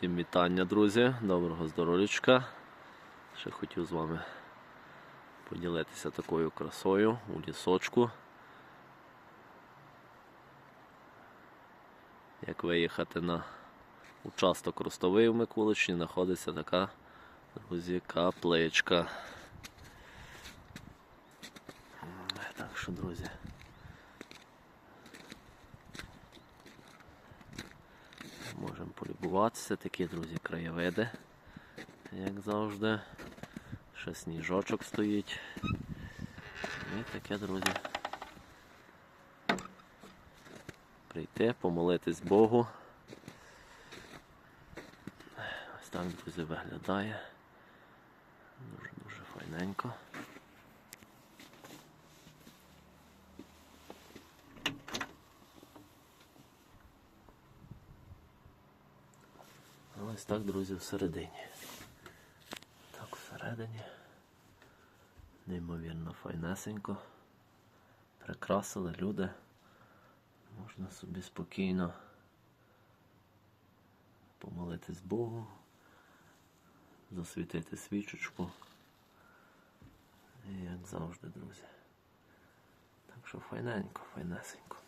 Всім вітання, друзі, доброго здоров'ячка. Ще хотів з вами поділитися такою красою у лісочку. Як виїхати на участок Ростовий в Микуличні, знаходиться така, друзі, капличка. Так що, друзі. Можемо полюбуватися, такі, друзі, краєвиди, як завжди. Ще сніжочок стоїть. І таке, друзі. Прийти, помолитись Богу. Ось так, друзі, виглядає. Дуже-дуже файненько. Ось так, друзі, всередині. Так, всередині. Неймовірно файнесенько. Прикрасили люди. Можна собі спокійно помолитись Богу, засвітити свічечку. І як завжди, друзі. Так що файненько, файнесенько.